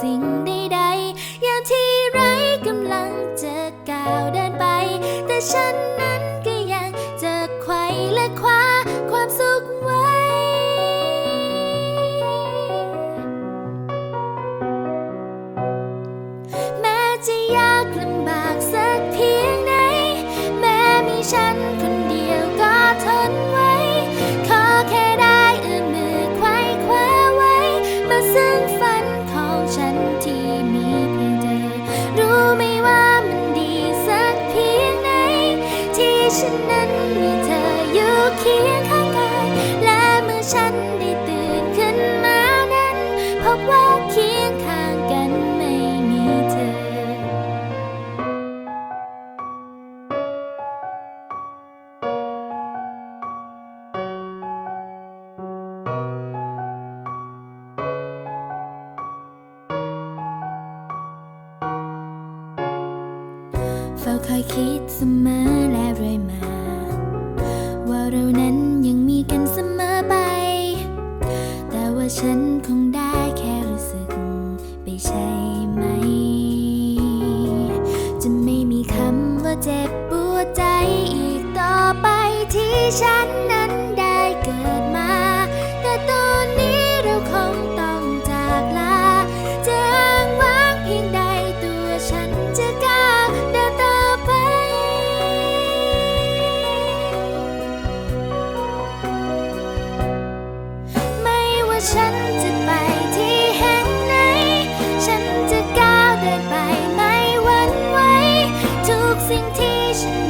สิ่งใดๆอย่างที่ไรกำลังจะก้าวเดินไป แต่ฉัน ฉันที่ ฝ้าคอยคิดเสมอและเรื่อยมา ว่าเรานั้นยังมีกันเสมอไป แต่ว่าฉันคงได้แค่รู้สึกไปใช่ไหม จะไม่มีคำว่าเจ็บปวดใจอีกต่อไปที่ฉันนั้นได้เกิด สิ่งที่ฉัน